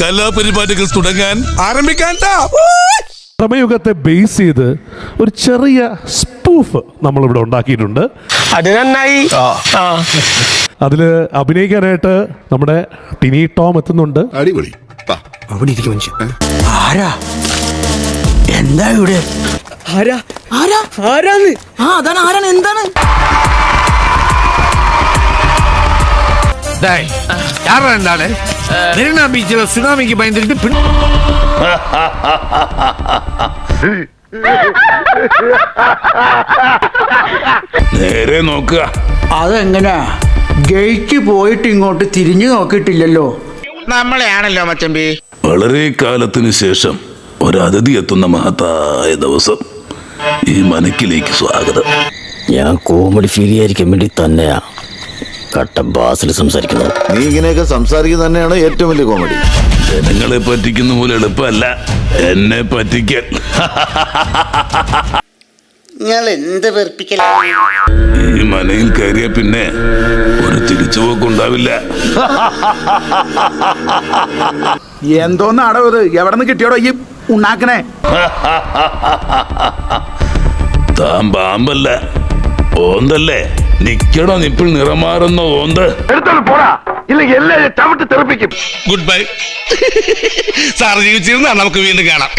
കലാപരിപാടികൾ തുടങ്ങാൻ ആരംഭിക്കാൻ സമയുഗത്തെ ബേസ് ചെയ്ത് ഒരു ചെറിയ സ്പൂഫ് നമ്മൾ ഇവിടെ ഉണ്ടാക്കിയിട്ടുണ്ട്. അത് നന്നായി. അതിൽ അഭിനയിക്കാനായിട്ട് നമ്മുടെ ടിനി ടോം എത്തുന്നുണ്ട്. അടിപൊളി. വാ. അവിടെ ഇരിക്കും മനുഷ്യൻ. ആരാ? എന്താ ഇവിടെ? ആരാ? ആരാ? ആരാന്ന്? ആ അതാണ് ആരാണ്? എന്താണ്? யாரா இருந்தாலும் மெரினா பீச்சில் சுனாமிக்கு பயந்துட்டு பின் നേരെ നോക്കുക അതെങ്ങനെയാ ഗേറ്റ് പോയിട്ട് ഇങ്ങോട്ട് തിരിഞ്ഞു നോക്കിയിട്ടില്ലല്ലോ നമ്മളെയാണല്ലോ മച്ചമ്പി വളരെ കാലത്തിന് ശേഷം ഒരു അതിഥി എത്തുന്ന മഹത്തായ ദിവസം ഈ മനക്കിലേക്ക് സ്വാഗതം ഞാൻ കോമഡി ഫീൽ ചെയ്യാതിരിക്കാൻ വേണ്ടി തന്നെയാ കട്ട ബാസിൽ സംസാരിക്കുന്നത്. നീ ഇങ്ങനെയൊക്കെ സംസാരിക്കുന്നത് തന്നെയാണ് ഏറ്റവും വലിയ കോമഡി ജനങ്ങളെ പറ്റിക്കുന്ന പോലെ എളുപ്പമല്ല. എന്നെ പറ്റിക്കൽ. നിങ്ങൾ എന്ത് വെറുപ്പിക്കല? ഈ മനയിൽ കയറിയ പിന്നെ ഒരു തിരിച്ചുപോക്കുണ്ടാവില്ല. അടവ് ഇത്? എവിടെ നിന്ന് കിട്ടിയോടോ ഈ ഉണ്ടാക്കണേ താൻ പാമ്പല്ല. ഓന്തല്ലേ? നിക്കണോ നിപ്പിൽ നിറമാറുന്ന ഓന്ത്. ഗുഡ് ബൈ സാർ ജീവിച്ചിരുന്നാ നമുക്ക് വീണ്ടും കാണാം.